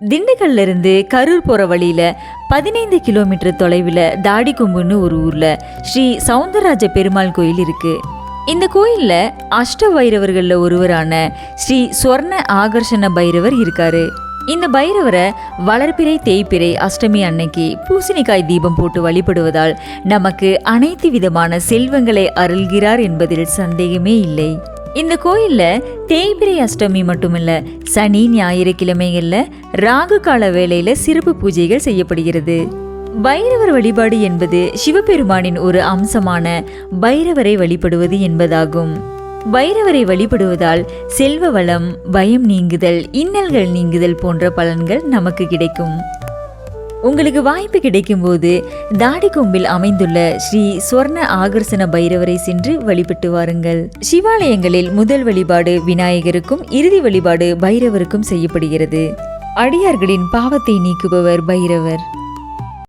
திண்டுக்கல்ல இருந்து கரூர் போகிற வழியில் பதினைந்து கிலோமீட்டர் தொலைவில் தாடிக்கொம்புன்னு ஒரு ஊரில் ஸ்ரீ சவுந்தரராஜ பெருமாள் கோயில் இருக்குது இந்த கோயிலில் அஷ்ட பைரவர்களில் ஒருவரான ஸ்ரீ சொர்ண ஆகர்ஷண பைரவர் இருக்கார். இந்த பைரவரை வளர்பிறை தேய்ப்பிறை அஷ்டமி அன்னைக்கு பூசணிக்காய் தீபம் போட்டு வழிபடுவதால் நமக்கு அனைத்து விதமான செல்வங்களை அருள்கிறார் என்பதில் சந்தேகமே இல்லை. இந்த கோயிலில் தேய்பிரை அஷ்டமி மட்டுமில்ல சனி ஞாயிறு கிழமைகளில் ராகு கால வேளையில சிறப்பு பூஜைகள் செய்யப்படுகிறது. பைரவர் வழிபாடு என்பது சிவபெருமானின் ஒரு அம்சமான பைரவரை வழிபடுவது என்பதாகும். பைரவரை வழிபடுவதால் செல்வ வளம் பயம் நீங்குதல் இன்னல்கள் நீங்குதல் போன்ற பலன்கள் நமக்கு கிடைக்கும். உங்களுக்கு வாய்ப்பு கிடைக்கும்போது தாடிக்கொம்பில் அமைந்துள்ள ஸ்ரீ சொர்ண ஆகர்ஷண பைரவரை சென்று வழிபட்டு வாருங்கள். சிவாலயங்களில் முதல் வழிபாடு விநாயகருக்கும் இறுதி வழிபாடு பைரவருக்கும் செய்யப்படுகிறது. அடியார்களின் பாவத்தை நீக்குபவர் பைரவர்.